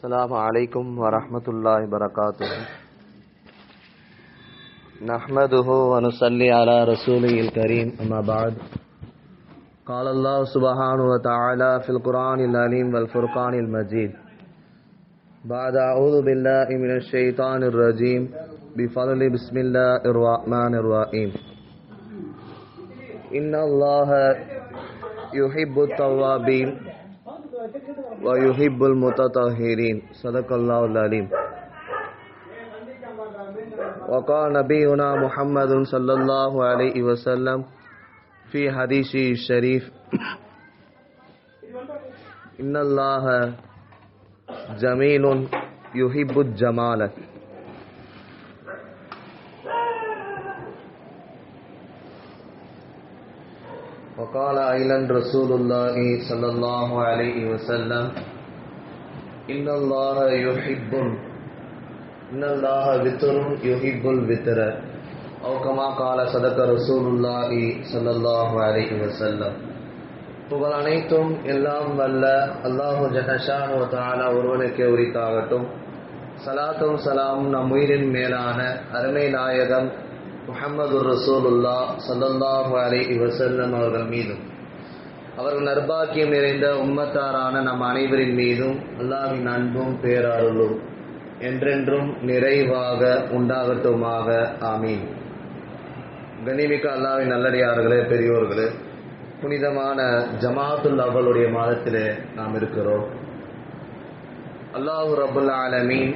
السلام علیکم ورحمۃ اللہ وبرکاتہ۔ نحمده ونصلي على رسوله الكريم اما بعد۔ قال الله سبحانه وتعالى في القرآن العلیم والفرقان المجيد بعد اعوذ بالله من الشيطان الرجيم بفضل بسم الله الرحمن الرحيم ان الله يحب التوابين ويحب المتطهرين. صدق الله العليم. وقال نبينا محمد صلى الله عليه وسلم في حديثه الشريف إن الله جميل يحب الجمال وقال أيضا رسول الله صلى الله عليه وسلم إن الله يحب إن الله وتر يحب الوتر أو كما قال صدق رسول الله صلى الله عليه وسلم புகழ் அனைத்தும் எல்லாம் வல்ல அல்லாஹு ஜனஷானு தாலா ஒருவனுக்கே உரித்தாகட்டும் சலாத்தும் சலாமும் நம் உயிரின் மேலான அருமை நாயகம் முகமது ரசூலுல்லா சல்லல்லாஹு அலைஹி வசல்லம் அவர்கள் மீதும். அவர்கள் நர்பாக்கியம் நிறைந்த உம்மத்தாரான நம் அனைவரின் மீதும் அல்லாவின் அன்பும் பேரருளும் என்றென்றும் நிறைவாக உண்டாகட்டுமாக. ஆமீன். கனிமிக்க அல்லாவின் நல்லடியார்களே பெரியோர்களே புனிதமான ஜமாத்துல் அவளுடைய மாதத்திலே நாம் இருக்கிறோம். அல்லாஹு ரபுல் ஆலமீன்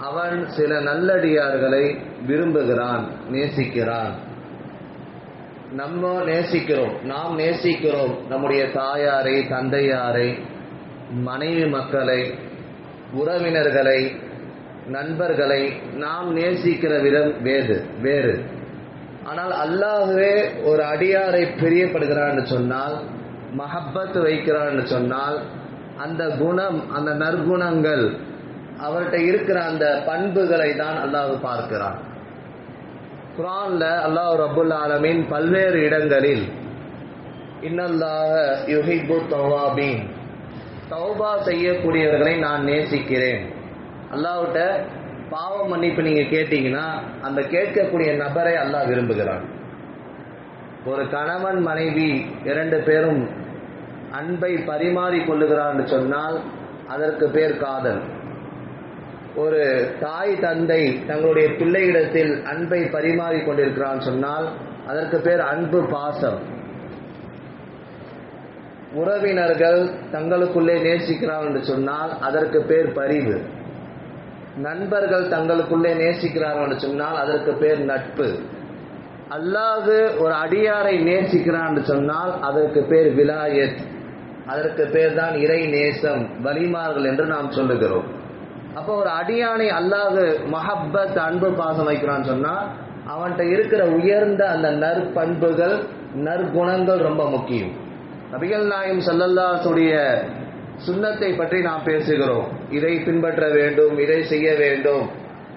அவன் சில நல்லடியார்களை விரும்புகிறான் நேசிக்கிறான். நம்ம நேசிக்கிறோம் நாம் நேசிக்கிறோம் நம்முடைய தாயாரை தந்தையாரை மனைவி மக்களை உறவினர்களை நண்பர்களை நாம் நேசிக்கிற விதம் வேறு வேறு. ஆனால் அல்லாஹுவே ஒரு அடியாரை பிரியப்படுகிறான்னு சொன்னால் மஹப்பத் வைக்கிறான்னு சொன்னால் அந்த குணம் அந்த நற்குணங்கள் அவர்கிட்ட இருக்கிற அந்த பண்புகளை தான் அல்லாஹ் பார்க்கிறான். குரான்ல அல்லாஹ் ரபுல் ஆலமின் பல்வேறு இடங்களில் இன்னல்லாக யுஹிபு தவாபீன். தௌபா செய்யக்கூடியவர்களை நான் நேசிக்கிறேன். அல்லாவிட்ட பாவ மன்னிப்பு நீங்க கேட்டீங்கன்னா அந்த கேட்கக்கூடிய நபரை அல்லாஹ் விரும்புகிறான். ஒரு கணவன் மனைவி இரண்டு பேரும் அன்பை பரிமாறி கொள்ளுகிறான்னு சொன்னால் அதற்கு பேர் காதல். ஒரு தாய் தந்தை தங்களுடைய பிள்ளையிடத்தில் அன்பை பரிமாறி கொண்டிருக்கிறான் சொன்னால் அதற்கு பேர் அன்பு பாசம். உறவினர்கள் தங்களுக்குள்ளே நேசிக்கிறான் என்று சொன்னால் அதற்கு பேர் பரிவு. நண்பர்கள் தங்களுக்குள்ளே நேசிக்கிறார்கள் என்று சொன்னால் அதற்கு பேர் நட்பு. அல்லாது ஒரு அடியாரை நேசிக்கிறான் என்று சொன்னால் அதற்கு பேர் விலாயத். அதற்கு பேர் தான் இறை நேசம் வலிமார்கள் என்று நாம் சொல்லுகிறோம். அப்போ ஒரு அடியானை அல்லாது மஹப்பத் அன்பு பாசம் வைக்கிறான்னு சொன்னா அவன்கிட்ட இருக்கிற உயர்ந்த அந்த நற்பண்புகள் நற்குணங்கள் ரொம்ப முக்கியம். நபிகள் நாயம் சல்லல்லாசுடைய சுண்ணத்தை பற்றி நாம் பேசுகிறோம். இதை பின்பற்ற வேண்டும் இதை செய்ய வேண்டும்.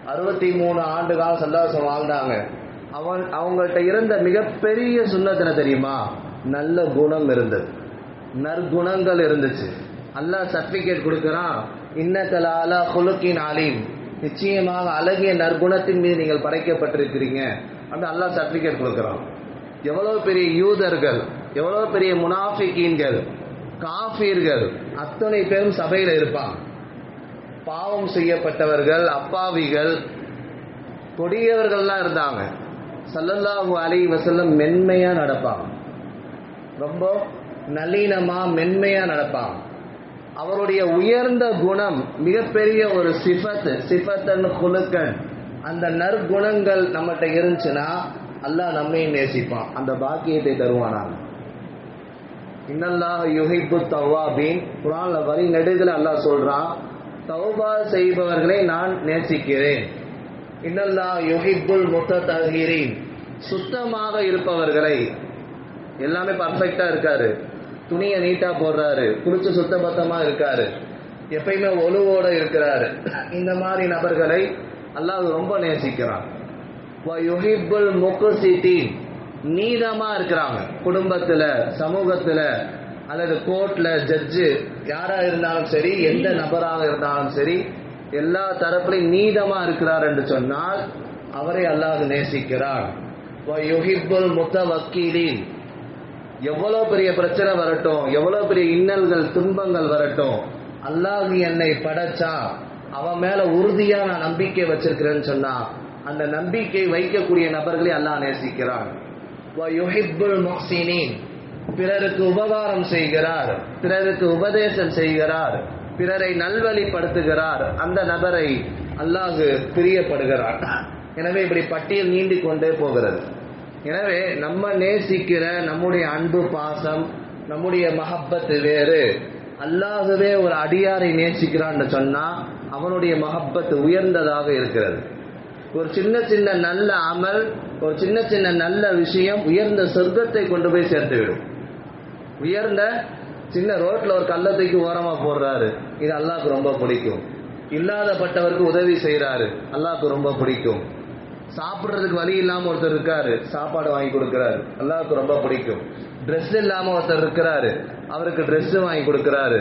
அறுபத்தி மூணு ஆண்டு காலம் சல்லாசம் வாழ்ந்தாங்க. அவன் அவங்கள்ட்ட இருந்த மிகப்பெரிய சுண்ணத்தின தெரியுமா? நல்ல குணம் இருந்தது. நற்குணங்கள் இருந்துச்சு. அல்லாஹ் சர்டிஃபிகேட் கொடுக்குறான். இன்னக்கலாலா குலுக்கின் நிச்சயமாக அழகிய நற்குணத்தின் மீது நீங்கள் படைக்கப்பட்டிருக்கிறீங்க. அப்படின்னு அல்லாஹ் சர்டிஃபிகேட் கொடுக்குறான். எவ்வளோ பெரிய யூதர்கள் எவ்வளோ பெரிய முனாஃபிகீன்கள் காஃபீர்கள் அத்தனை பேரும் சபையில் இருப்பான் பாவம் செய்யப்பட்டவர்கள் அப்பாவிகள் கொடியவர்கள்லாம் இருந்தாங்க. சல்லல்லாஹு அலி வசல்லம் மென்மையாக நடப்பாங்க. ரொம்ப நளீனமாக மென்மையாக நடப்பாங்க. அவருடைய உயர்ந்த குணம் மிகப்பெரிய ஒரு சிஃபத் சிஃபத்தன் குலுக்கன் அந்த நற்குணங்கள் நம்மகிட்ட இருந்துச்சுன்னா அல்லாஹ் நம்மையும் நேசிப்பான். அந்த பாக்கியத்தை தருவானாங்க இன்னல்லாஹ் யுஹிப்பு தவாபீன். குரான்ல வரி நெடுகில் அல்லாஹ் சொல்றான் தௌபா செய்பவர்களை நான் நேசிக்கிறேன். இன்னல்லாஹ் யுஹிப்புல் தகிரீன் சுத்தமாக இருப்பவர்களை எல்லாமே பர்ஃபெக்டா இருக்காரு. துணியை நீட்டா போடுறாரு. குளிச்சு சுத்தபத்தமா இருக்காரு. எப்பயுமே ஒழுவோட இருக்கிறாரு. இந்த மாதிரி நபர்களை அல்லாஹ் ரொம்ப நேசிக்கிறான். நீதமா இருக்கிறாங்க. குடும்பத்துல சமூகத்துல அல்லது கோர்ட்ல ஜட்ஜு யாரா இருந்தாலும் சரி எந்த நபராக இருந்தாலும் சரி எல்லா தரப்புலையும் நீதமா இருக்கிறார் என்று சொன்னால் அவரை அல்லாஹ் நேசிக்கிறான். முத்தவக்கீலின். எவ்வளவு பெரிய பிரச்சனை வரட்டும் எவ்வளவு பெரிய இன்னல்கள் துன்பங்கள் வரட்டும் அல்லாஹ் என்னை படைச்சா அவன் மேல உறுதியா நான் நம்பிக்கை வச்சிருக்கிறேன்னு சொன்னா அந்த நம்பிக்கை வைக்கக்கூடிய நபர்களை அல்லாஹ் நேசிக்கிறான். பிறருக்கு உபகாரம் செய்கிறார் பிறருக்கு உபதேசம் செய்கிறார் பிறரை நல்வழிப்படுத்துகிறார் அந்த நபரை அல்லாஹு பிரியப்படுகிறார் எனவே இப்படி பட்டியல் நீண்டிக் கொண்டே போகிறது. எனவே நம்ம நேசிக்கிற நம்முடைய அன்பு பாசம் நம்முடைய மஹப்பத்து வேறு. அல்லாதவே ஒரு அடியாரை நேசிக்கிறான்னு சொன்னா அவனுடைய மஹப்பத்து உயர்ந்ததாக இருக்கிறது. ஒரு சின்ன சின்ன நல்ல அமல் ஒரு சின்ன சின்ன நல்ல விஷயம் உயர்ந்த சொர்க்கத்தை கொண்டு போய் சேர்த்து விடும் உயர்ந்த சின்ன ரோட்ல ஒரு கள்ளத்துக்கு ஓரமா போடுறாரு. இது அல்லாஹ்க்கு ரொம்ப பிடிக்கும். இல்லாதப்பட்டவருக்கு உதவி செய்யறாரு அல்லாஹ்க்கு ரொம்ப பிடிக்கும். சாப்பிடுறதுக்கு வழி இல்லாம ஒருத்தர் இருக்காரு சாப்பாடு வாங்கி கொடுக்குறாரு. அல்லாவுக்கு ரொம்ப பிடிக்கும். ட்ரெஸ் இல்லாம ஒருத்தர் இருக்கிறாரு அவருக்கு ட்ரெஸ்ஸு வாங்கி கொடுக்குறாரு.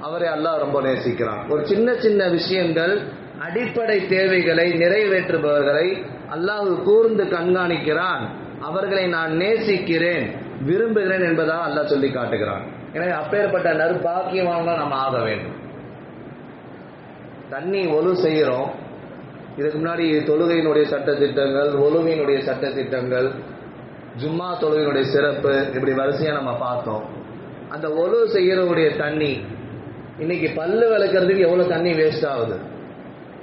அவரை அல்லாஹ் ரொம்ப நேசிக்கிறான். ஒரு சின்ன சின்ன விஷயங்கள் அடிப்படை தேவைகளை நிறைவேற்றுபவர்களை அல்லாஹ் கூர்ந்து கண்காணிக்கிறான். அவர்களை நான் நேசிக்கிறேன் விரும்புகிறேன் என்பதாக அல்லாஹ் சொல்லி காட்டுகிறான். எனவே அப்பேற்பட்ட நற்பாக்கியமாக நாம் ஆக வேண்டும். தண்ணி ஒழு செய்கிறோம் இதுக்கு முன்னாடி தொழுகையினுடைய சட்ட திட்டங்கள் ஒழுவினுடைய சட்ட திட்டங்கள் ஜும்மா தொழுகையினுடைய சிறப்பு இப்படி வரிசையாக நம்ம பார்த்தோம். அந்த ஒழு செய்யறவுடைய தண்ணி இன்னைக்கு பல்லு விளக்குறதுக்கு எவ்வளோ தண்ணி வேஸ்ட் ஆகுது?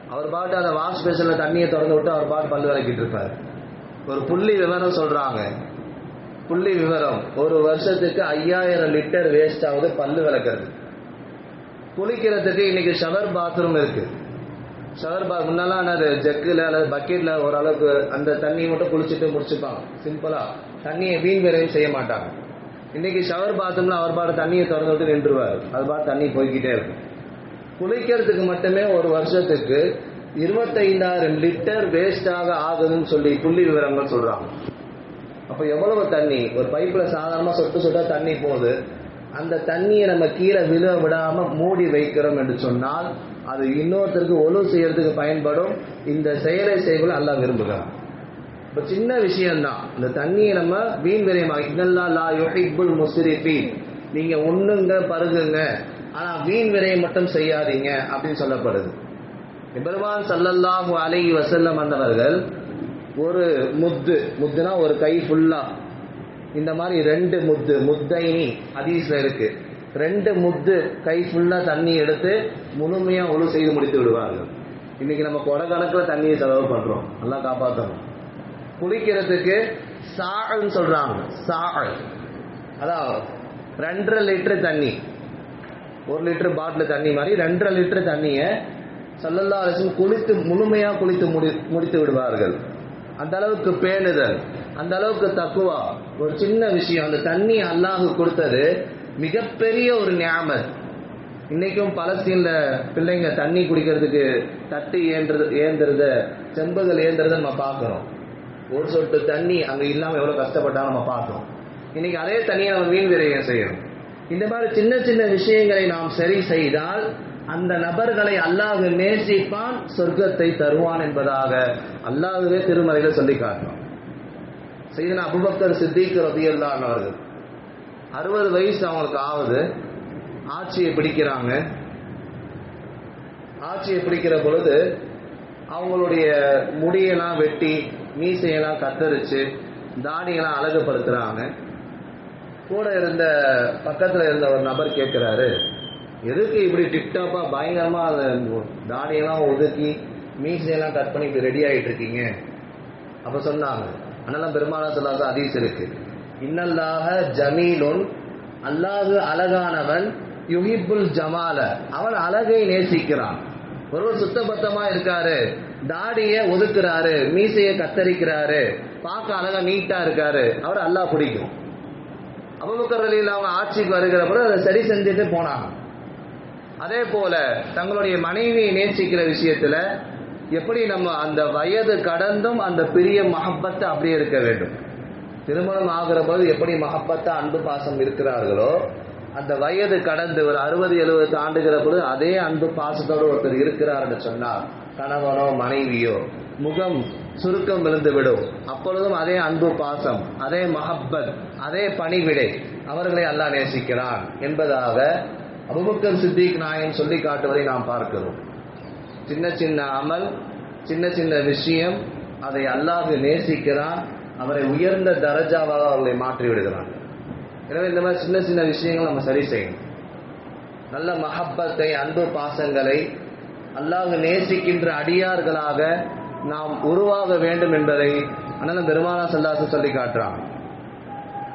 அவர் பாட்டு அந்த வாஷ் பேஷன்ல தண்ணியை திறந்து விட்டு அவர் பாட்டு பல்லு விளக்கிட்டு இருப்பார். ஒரு புள்ளி விவரம் சொல்கிறாங்க புள்ளி விவரம் ஒரு வருஷத்துக்கு ஐயாயிரம் லிட்டர் வேஸ்ட் ஆகுது பல்லு விளக்குறது. குளிக்கிறதுக்கு இன்னைக்கு ஷவர் பாத்ரூம் இருக்குது ஷவர் பாத் முன்னெல்லாம் என்னது? ஜக்கில் அல்லது பக்கெட்ல ஓரளவுக்கு அந்த தண்ணியை மட்டும் குளிச்சுட்டு முடிச்சுப்பாங்க. சிம்பிளா தண்ணியை வீண் விரையும் செய்ய மாட்டாங்க. இன்னைக்கு ஷவர் பாத்ரூம்ல அவர் பாட தண்ணியை திறந்து விட்டு நின்றுவார். அது பாட்டு தண்ணி போய்கிட்டே இருக்கும். குளிக்கிறதுக்கு மட்டுமே ஒரு வருஷத்துக்கு இருபத்தைந்தாயிரம் லிட்டர் வேஸ்டாக ஆகுதுன்னு சொல்லி புள்ளி விவரங்கள் சொல்றாங்க. அப்போ எவ்வளவு தண்ணி? ஒரு பைப்பில் சாதாரணமாக சொட்டு சொட்டா தண்ணி போகுது. அந்த தண்ணியை நம்ம கீழே விழ விடாம மூடி வைக்கிறோம் என்று சொன்னால் அது இன்னொருத்தருக்கு ஒழு செய்யறதுக்கு பயன்படும். இந்த செயலை செய்வது அல்லா விரும்புகிறான். இப்ப சின்ன விஷயம்தான். இந்த தண்ணியை நம்ம வீண் விரயமாக இதெல்லாம் லா யுஹிப்புல் முஸ்ரிஃபீன். நீங்க உண்ணுங்க பருகுங்க. ஆனா வீண் விரயம் மட்டும் செய்யாதீங்க அப்படின்னு சொல்லப்படுது. பெருமான் சல்லல்லாஹு அலை வசல்லம் வந்தவர்கள் ஒரு முத்து முத்துனா ஒரு கை ஃபுல்லா இந்த மாதிரி ரெண்டு முத்து முத்தைனி அதீஸ்ல இருக்கு. ரெண்டு முத்து கை ஃபுல்லா தண்ணி எடுத்து முழுமையா ஒழு செய்து முடித்து விடுவார்கள். இன்னைக்கு நம்ம கொடை கணக்குல தண்ணியை செலவு பண்றோம். நல்லா காப்பாற்றணும் குளிக்கிறதுக்கு சாழ்னு சொல்றாங்க. சாழ் அதான் ரெண்டரை லிட்டர் தண்ணி. ஒரு லிட்டர் பாட்டில் தண்ணி மாதிரி ரெண்டரை லிட்டர் தண்ணியை சல்லல்லா அலிஸ்லம் குளித்து முழுமையாக குளித்து முடி முடித்து விடுவார்கள். அந்த அளவுக்கு பேணுதல். அந்த அளவுக்கு தக்குவா. ஒரு சின்ன விஷயம் அந்த தண்ணி அல்லாஹு கொடுத்தது மிகப்பெரிய ஒரு ஞாபகம் இன்னைக்கும் பலஸ்தீன்ல பிள்ளைங்க தண்ணி குடிக்கிறதுக்கு தட்டு ஏந்துறது ஏந்துறத செம்புகள் ஏந்துறத நம்ம பார்க்குறோம். ஒரு சொட்டு தண்ணி அங்க இல்லாம எவ்வளவு கஷ்டப்பட்டா நம்ம பார்க்கிறோம். இன்னைக்கு அதே தண்ணியை நம்ம மீன் விரையம் செய்யணும் இந்த மாதிரி சின்ன சின்ன விஷயங்களை நாம் சரி செய்தால் அந்த நபர்களை அல்லாஹ் நேசிப்பான் சொர்க்கத்தை தருவான் என்பதாக அல்லாஹுவே திருமறையில சொல்லி காட்டணும் செய்தனா அபுபக்கர் சித்திக் ரதியல்லான் அவர்கள். அறுபது வயசு அவங்களுக்கு ஆகுது. ஆட்சியை பிடிக்கிறாங்க. ஆட்சியை பிடிக்கிற பொழுது அவங்களுடைய முடியெல்லாம் வெட்டி மீசையெல்லாம் கத்தரிச்சு தாடியெல்லாம் அழகுபடுத்துறாங்க. கூட இருந்த பக்கத்தில் இருந்த ஒரு நபர் கேட்குறாரு எதுக்கு இப்படி டிப்டாப்பாக பயங்கரமாக அதை தாடியெல்லாம் ஒதுக்கி மீசையெல்லாம் கட் பண்ணி இப்படி ரெடி ஆகிட்டு இருக்கீங்க? அப்போ சொன்னாங்க. அதனால பெருமானா சொல்லாத அதீஸ் இருக்கு. இன்னல்லாக ஜமீலுன் அல்லாஹு அழகானவன் யுஹிபுல் ஜமால. அவன் அழகை நேசிக்கிறான். ஒருவர் சுத்தபத்தமா இருக்காரு தாடிய ஒதுக்குறாரு மீசைய கத்தரிக்கிறாரு பார்க்க அழகா நீட்டா இருக்காரு அவர் அல்லாஹ் பிடிக்கும். அபுபக்கர் அவங்க ஆட்சிக்கு வருகிற பொழுது அதை சரி செஞ்சுட்டு போனாங்க. அதே போல தங்களுடைய மனைவியை நேசிக்கிற விஷயத்துல எப்படி நம்ம அந்த வயது கடந்தும் அந்த பெரிய மகப்பத்தை அப்படியே இருக்க வேண்டும்? திருமணம் ஆகிற போது எப்படி மகப்பத்தா அன்பு பாசம் இருக்கிறார்களோ அந்த வயது கடந்து ஒரு அறுபது எழுபது ஆண்டுகிற பொழுது அதே அன்பு பாசத்தோடு ஒருத்தர் இருக்கிறார்னு சொன்னால் கணவனோ மனைவியோ முகம் சுருக்கம் விழுந்து விடும். அப்பொழுதும் அதே அன்பு பாசம் அதே மஹப்பத் அதே பணிவிடை அவர்களை அல்லாஹ் நேசிக்கிறான் என்பதாக அபுபக்கர் சித்திக் நாயன் சொல்லி காட்டுவதை நாம் பார்க்கிறோம். சின்ன சின்ன அமல் சின்ன சின்ன விஷயம் அதை அல்லாஹ் நேசிக்கிறான் அவரை உயர்ந்த தரஜாவாக அவர்களை மாற்றி விடுகிறான். எனவே இந்த மாதிரி சின்ன சின்ன விஷயங்கள் நம்ம சரி செய்யணும். நல்ல மஹப்பத்தை அன்பு பாசங்களை அல்லாஹ் நேசிக்கின்ற அடியார்களாக நாம் உருவாக வேண்டும் என்பதை அண்ணன் பெருமானா சல்லாசு சொல்லி காட்டுறான்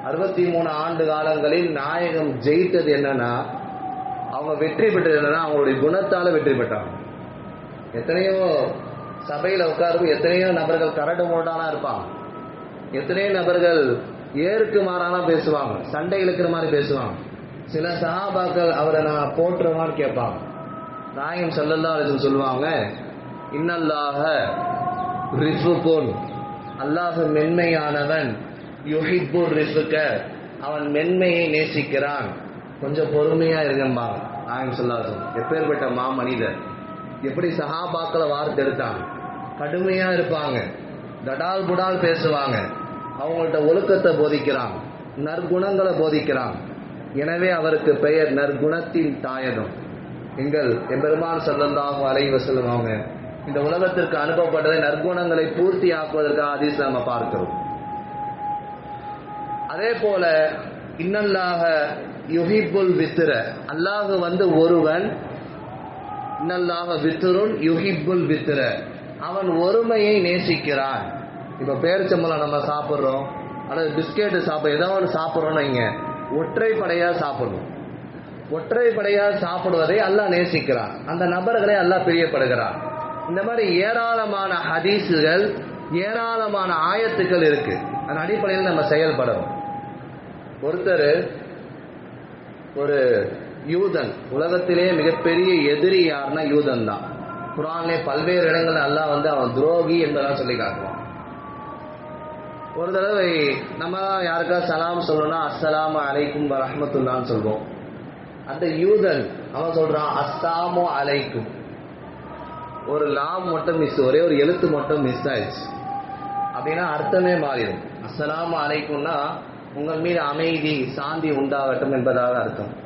அறுபத்தி மூணு ஆண்டு காலங்களில் நாயகம் ஜெயித்தது என்னன்னா அவங்க வெற்றி பெற்றது என்னன்னா அவங்களுடைய குணத்தால வெற்றி பெற்றாங்க. எத்தனையோ சபையில் உட்காரும் எத்தனையோ நபர்கள் கரடு முரடானா இருப்பாங்க. எத்தனையோ நபர்கள் ஏருக்கு மாறானா பேசுவாங்க சண்டை இழுக்கிற மாதிரி பேசுவாங்க. சில சஹாபாக்கள் அவரை நான் போற்றுவான்னு கேட்பாங்க. நாயம் சல்லல்லா சொல்லுவாங்க இன்னல்லாக ரிஃபுகுன். அல்லாஹ் மென்மையானவன். யுஹிப்பு ரிஃபுக்க. அவன் மென்மையை நேசிக்கிறான். கொஞ்சம் பொறுமையா இருங்கம்பாங்க. நாயம் சொல்லாசன் எப்பேற்பட்ட மா மனிதர் எப்படி சஹாபாக்களை வார்த்தெடுத்தாங்க? கடுமையா இருப்பாங்க. தடால் புடால் பேசுவாங்க. அவங்கள்ட்ட ஒழுக்கத்தை போதிக்கிறாங்க. நற்குணங்களை போதிக்கிறாங்க. எனவே அவருக்கு பெயர் நற்குணத்தின் தாயகம். எங்கள் எம்பெருமான் சல்லல்லாஹு அலைஹி வஸல்லம் அவங்க இந்த உலகத்திற்கு அனுப்பப்பட்டதை நற்குணங்களை பூர்த்தி ஆக்குவதற்காக அதிச நம்ம பார்க்கிறோம். அதே போல இன்னல்லாக யுகிபுல் வித்திர அல்லாஹ் வந்து ஒருவன் இன்னல்லாக வித்துருன் யுஹிப்புல் வித்திர அவன் ஒருமையை நேசிக்கிறான். இப்ப பேரிச்சம்பளம் நம்ம சாப்பிடுறோம். அல்லது பிஸ்கெட் சாப்பிட ஏதோ ஒன்று சாப்பிட்றோம்னு வைங்க. ஒற்றைப்படையா சாப்பிடணும். ஒற்றைப்படையா சாப்பிடுவதை அல்லாஹ் நேசிக்கிறான். அந்த நபர்களை அல்லாஹ் பிரியப்படுகிறான். இந்த மாதிரி ஏராளமான ஹதீஸுகள் ஏராளமான ஆயத்துக்கள் இருக்கு. அதன் அடிப்படையில் நம்ம செயல்படணும். ஒருத்தர் ஒரு யூதன். உலகத்திலே மிகப்பெரிய எதிரி யாருன்னா யூதன் தான். குரான்லே பல்வேறு இடங்கள் எல்லாம் வந்து அவன் துரோகி என்பதெல்லாம் சொல்லி காட்டுவான். ஒரு தடவை நம்ம யாருக்கா சலாம் சொல்லணும்னா அஸ்ஸலாம் அலைக்கும் ரஹமத்துல்லான்னு சொல்வோம். அந்த யூதன் அவன் சொல்றான் அஸ்ஸாமோ அலைக்கும். ஒரு லாம் மட்டும் மிஸ் ஒரே ஒரு எழுத்து மட்டும் மிஸ் ஆயிடுச்சு. அப்படின்னா அர்த்தமே மாறிடும். அஸ்ஸலாம் அலைக்கும்னா உங்கள் மீது அமைதி சாந்தி உண்டாகட்டும் என்பதாக அர்த்தம்.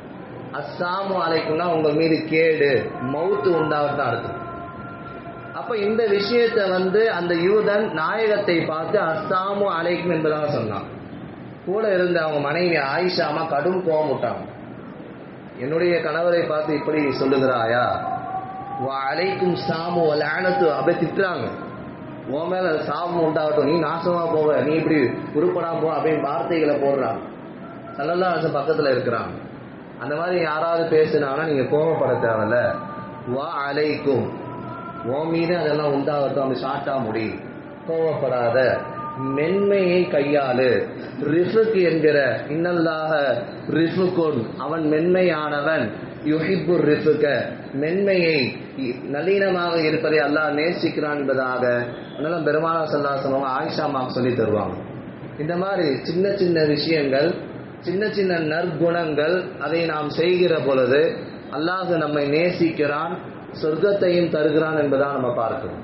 அஸ்ஸாமு அலைக்கும்னா உங்கள் மீது கேடு மவுத்து உண்டாகத்தான் அர்த்தம். அப்ப இந்த விஷயத்தை வந்து அந்த யூதன் நாயகத்தை பார்த்து அஸ்ஸாமு அலைக்கும் என்பதாக சொன்னான். கூட இருந்த அவங்க மனைவி ஆயிஷாமா கடும் கோபம் விட்டாங்க. என்னுடைய கணவரை பார்த்து இப்படி சொல்லுகிறாயா? வா அலைக்கும் சாமு லேனத்து அப்படி திட்டுறாங்க. உன் மேல சாபம் உண்டாகட்டும். நீ நாசமா போவ. நீ இப்படி உருப்படாம போ அப்படின்னு வார்த்தைகளை போடுறான் சல்லல்லா பக்கத்துல இருக்கிறாங்க. அந்த மாதிரி யாராவது பேசுனாங்கன்னா நீங்க கோபப்பட தேவையில்ல. வா அலைக்கும். ஓ மீது அதெல்லாம் உண்டாகட்டும் அப்படி சாட்டா முடி. கோவப்படாத மென்மையை கையாளு. ரிஃபுக் என்கிற இன்னல்லாக ரிஃபுக்குன் அவன் மென்மையானவன். யுஹிப்பு ரிஃபுக்க மென்மையை நளினமாக இருப்பதை அல்லாஹ் நேசிக்கிறான் என்பதாக அதனால பெருமானா சொல்லுவாங்க ஆயிஷா மாக் சொல்லி தருவாங்க. இந்த மாதிரி சின்ன சின்ன விஷயங்கள் சின்ன சின்ன நற்குணங்கள் அதை நாம் செய்கிற பொழுது அல்லாஹ் நம்மை நேசிக்கிறான் சொர்க்கத்தையும் தருகிறான் என்பதாக நம்ம பார்க்கிறோம்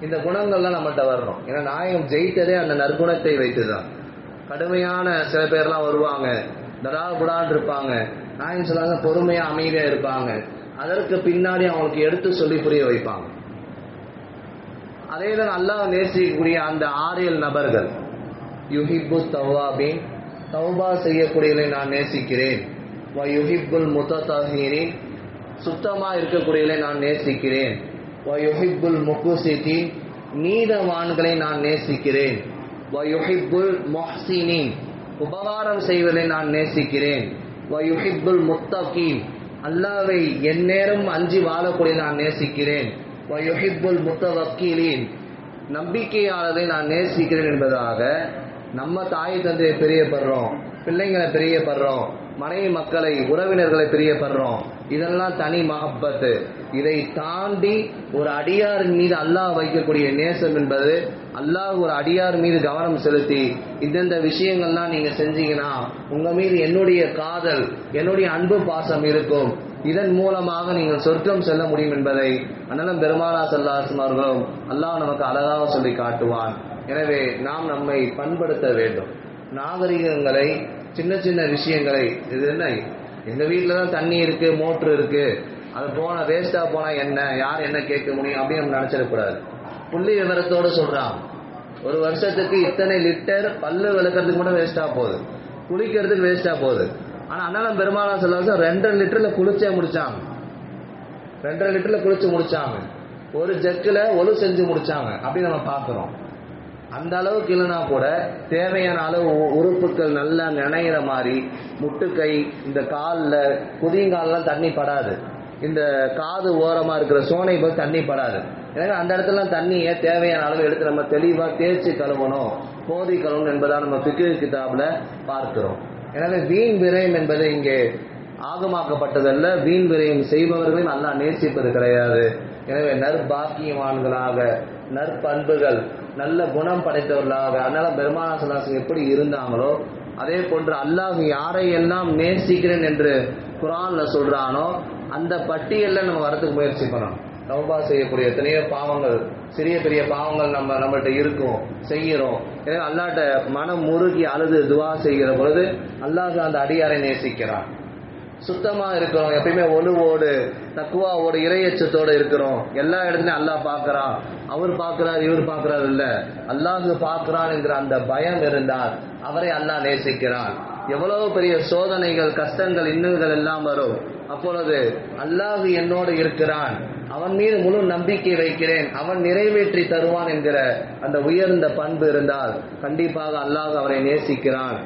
இந்த குணங்கள்லாம் நம்மகிட்ட வரணும். ஏன்னா நாயகம் ஜெயித்ததே அந்த நற்குணத்தை வைத்துதான். கடுமையான சில பேர்லாம் வருவாங்க. தடா புடான் இருப்பாங்க. நாயகம் சொல்லாங்க பொறுமையா அமைதியா இருப்பாங்க. அதற்கு பின்னாடி அவங்களுக்கு எடுத்து சொல்லி புரிய வைப்பாங்க. அதே தான் அல்லாஹ் நேசிக்கக்கூடிய அந்த ஆரியல் நபர்கள். யுஹிபு தவாபின் தௌபா செய்யக்கூடியவர்களை நான் நேசிக்கிறேன். வ யுஹிப்புல் முத்தஹீரின் சுத்தமாக இருக்கக்கூடியவர்களை நான் நேசிக்கிறேன். வ யுஹிப்புல் முக்குசித்தீன் நீதவான்களை நான் நேசிக்கிறேன். வ யுஹிப்புல் முஹ்சினின் உபகாரம் செய்வதை நான் நேசிக்கிறேன். வ யுஹிப்புல் முத்தகீன் அல்லாவை எந்நேரம் அஞ்சி வாழக்கூடிய நான் நேசிக்கிறேன். வ யுஹிப்புல் முத்தவக்கீலின் நம்பிக்கையாளரை நான் நேசிக்கிறேன் என்பதாக நம்ம தாய் தந்தையை பிரியப்படுறோம் பிள்ளைங்களை பிரியப்படுறோம் மனைவி மக்களை உறவினர்களை பிரியப்படுறோம். இதெல்லாம் தனி மகப்பத்து. இதை தாண்டி ஒரு அடியாரின் மீது அல்லாஹ் வைக்கக்கூடிய நேசம் என்பது அல்லாஹ் ஒரு அடியார் மீது கவனம் செலுத்தி இந்தந்த விஷயங்கள்லாம் நீங்க செஞ்சீங்கன்னா உங்க மீது என்னுடைய காதல் என்னுடைய அன்பு பாசம் இருக்கும். இதன் மூலமாக நீங்கள் சொர்க்கம் செல்ல முடியும் என்பதை அண்ணனும் பெருமானா செல்லாசுமார்களும் அல்லாஹ் நமக்கு அழகாக சொல்லி காட்டுவான். எனவே நாம் நம்மை பண்படுத்த வேண்டும். நாகரிகங்களை சின்ன சின்ன விஷயங்களை இது என்ன? எங்க வீட்டில் தான் தண்ணி இருக்கு மோட்ரு இருக்கு. அது போனால் வேஸ்டா போனா என்ன? யார் என்ன கேட்க முடியும்? அப்படின்னு நம்ம நினைச்சிடக்கூடாது புள்ளி விவரத்தோடு சொல்றான். ஒரு வருஷத்துக்கு இத்தனை லிட்டர் பல்லு விளக்கிறதுக்கு மட்டும் வேஸ்டா போகுது. குளிக்கிறதுக்கு வேஸ்டா போகுது. ஆனா அண்ணன் பெருமாளா சொல்ல ரெண்டரை லிட்டர்ல குளிச்சே முடிச்சாங்க. ரெண்டரை லிட்டர்ல குளிச்சு முடிச்சாங்க. ஒரு ஜக்கில் ஒழு செஞ்சு முடிச்சாங்க. அப்படின்னு நம்ம பார்க்குறோம். அந்த அளவுக்கு இல்லைனா கூட தேவையான அளவு உ- உறுப்புகள் நல்லா நினைகிற மாதிரி முட்டுக்கை இந்த காலில் புதியங்காலெலாம் தண்ணி படாது. இந்த காது ஓரமாக இருக்கிற சோனை போய் தண்ணி படாது. ஏன்னா அந்த இடத்துல தண்ணியை தேவையான அளவு எடுத்து நம்ம தெளிவாக தேய்ச்சி கழுவணும். போதி கழுவணும் என்பதாக நம்ம பிக்கு கிதாபில் பார்க்கிறோம். எனவே வீண் விரயம் என்பது இங்கே ஆகமாக்கப்பட்டதல்ல. வீண் விரயம் செய்பவர்களையும் நல்லா நேசிப்பது கிடையாது. எனவே நற்பாக்கியவான்களாக நற்பண்புகள் நல்ல குணம் படைத்தவர்களாக அதனால பெருமானா சல்லாசம் எப்படி இருந்தாங்களோ அதே போன்று அல்லாஹ் யாரை எல்லாம் நேசிக்கிறேன் என்று குரான்ல சொல்றானோ அந்த பட்டியல்ல நம்ம வரதுக்கு முயற்சி பண்ணணும். தௌபா செய்யக்கூடிய எத்தனையோ பாவங்கள் சிறிய பெரிய பாவங்கள் நம்ம நம்மகிட்ட இருக்கும் செய்கிறோம். எனவே அல்லாட்ட மனம் முருகி அழுது துவா செய்கிற பொழுது அல்லாஹ் அந்த அடியாரை நேசிக்கிறான். சுத்தமா இருக்கிறோம். எப்பயுமே ஒழுவோடு தக்குவாவோட இறையச்சத்தோடு இருக்கிறோம். எல்லா இடத்துலையும் அல்லாஹ் பார்க்கறான். அவர் பார்க்கறார் இவர் பார்க்கறார் இல்ல. அல்லாஹ் பார்க்கறான் என்கிற அந்த பயம் இருந்தால் அவரை அல்லாஹ் நேசிக்கிறான். எவ்வளவு பெரிய சோதனைகள் கஷ்டங்கள் இன்னல்கள் எல்லாம் வரும். அப்பொழுது அல்லாஹ் என்னோடு இருக்கிறான். அவன் மீது முழு நம்பிக்கை வைக்கிறேன். அவன் நிறைவேற்றி தருவான் என்கிற அந்த உயர்ந்த பண்பு இருந்தால் கண்டிப்பாக அல்லாஹ் அவரை நேசிக்கிறான்.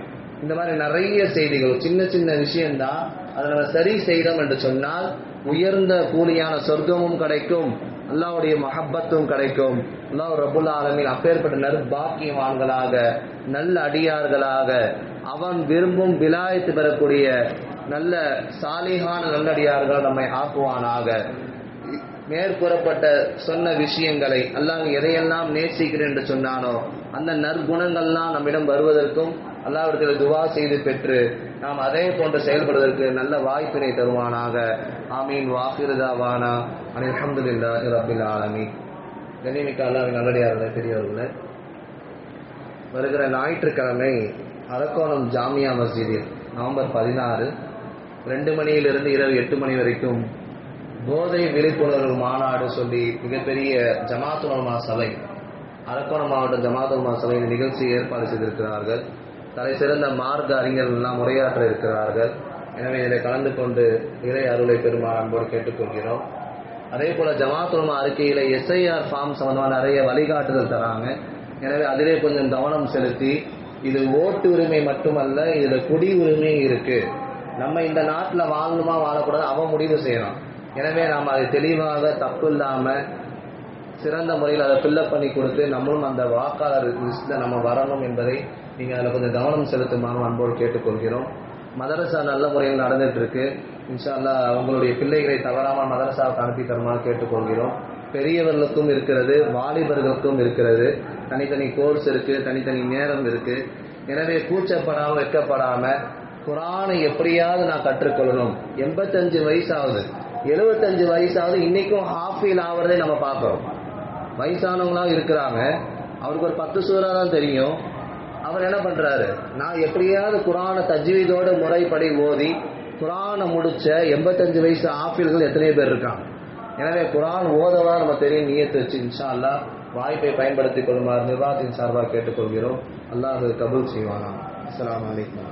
இந்த மாதிரி நிறைய செய்திகள் சின்ன சின்ன விஷயம்தான். அதை நம்ம சரி செய்தோம் என்று சொன்னால் உயர்ந்த கூலியான சொர்க்கமும் கிடைக்கும் அல்லாவுடைய மஹப்பத்தும் கிடைக்கும். அல்லாஹ் ரபுல் ஆலமின் அப்பேற்பட்ட நற்பாக்கியவான்களாக நல்ல அடியார்களாக அவன் விரும்பும் விலாயத்து பெறக்கூடிய நல்ல சாலிகான நல்லடியார்கள் நம்மை ஆக்குவானாக. மேற்கூறப்பட்ட சொன்ன விஷயங்களை அல்லாஹ் எதையெல்லாம் நேசிக்கிறேன் என்று சொன்னானோ அந்த நற்குணங்கள்லாம் நம்மிடம் வருவதற்கும் அல்லாவிடத்தில் துவா செய்து பெற்று நாம் அதே போன்று செயல்படுவதற்கு நல்ல வாய்ப்பினை தருவானாக. ஆமீன். வாக்கிருதாவானா அனில் அல்ஹம்துலில்லாஹி ரப்பில் ஆலமி கண்ணியமிக்க அல்லாவின் நல்லடியார்களே பெரியவர்களே வருகிற ஞாயிற்றுக்கிழமை அரக்கோணம் ஜாமியா மஸ்ஜிதில் நவம்பர் பதினாறு ரெண்டு மணியிலிருந்து இரவு எட்டு மணி வரைக்கும் போதை விழிப்புணர்வு மாநாடு சொல்லி மிகப்பெரிய ஜமாத்துலமா சபை அரக்கோணம் மாவட்ட ஜமாத்துலமா சபையின் நிகழ்ச்சி நிகழ்ச்சியை ஏற்பாடு செய்திருக்கிறார்கள். தலை சிறந்த மார்க்க அறிஞர்கள்லாம் உரையாற்ற இருக்கிறார்கள். எனவே இதில் கலந்து கொண்டு இறை அருளை பெருமாள் அன்போடு கேட்டுக்கொள்கிறோம். அதே போல ஜமாத்துலமா அறிக்கையில் எஸ்ஐஆர் ஃபார்ம் சம்பந்தமான நிறைய வழிகாட்டுதல் தராங்க. எனவே அதிலே கொஞ்சம் கவனம் செலுத்தி இது ஓட்டு உரிமை மட்டுமல்ல இதில் குடி உரிமையும் இருக்கு. நம்ம இந்த நாட்டில் வாழணுமா வாழக்கூடாது அவன் முடிவு செய்யணும். எனவே நாம் அதை தெளிவாக தப்பு இல்லாமல் சிறந்த முறையில் அதை ஃபில்லப் பண்ணி கொடுத்து நம்மளும் அந்த வாக்காளர் லிஸ்ட்டில் நம்ம வரணும் என்பதை நீங்கள் அதில் கொஞ்சம் கவனம் செலுத்துமாறு அன்போடு கேட்டுக்கொள்கிறோம். மதரசா நல்ல முறையில் நடந்துகிட்ருக்கு இன்ஷால்லா அவங்களுடைய பிள்ளைகளை தவறாமல் மதரசாவுக்கு அனுப்பி தருமாறு கேட்டுக்கொள்கிறோம். பெரியவர்களுக்கும் இருக்கிறது வாலிபர்களுக்கும் இருக்கிறது. தனித்தனி கோர்ஸ் இருக்குது தனித்தனி நேரம் இருக்குது எனவே கூச்சப்படாமல் வெட்கப்படாம குரானை எப்படியாவது நான் கற்றுக்கொள்ளணும். எண்பத்தஞ்சு வயசாகுது எழுபத்தஞ்சு வயசாவது இன்னைக்கும் ஹாஃபீல் ஆகிறதே நம்ம பார்க்குறோம். வயசானவங்களாம் இருக்கிறாங்க. அவருக்கு ஒரு பத்து சூறா தான் தெரியும். அவர் என்ன பண்ணுறாரு நான் எப்படியாவது குரானை தஜ்வீதோட முறைப்படி ஓதி குரானை முடித்த எண்பத்தஞ்சு வயசு ஆஃபீல்கள் எத்தனையோ பேர் இருக்காங்க. எனவே குரான் ஓதவா நம்ம தெரியும் நீயத்து வச்சு இன்ஷா அல்லாஹ் வாய்ப்பை பயன்படுத்திக் கொள்ளுமாறு நிர்வாகத்தின் சார்பாக கேட்டுக்கொள்கிறோம். அல்லாஹ் கபூல் செய்வானா அஸ்ஸலாமு அலைக்கும்.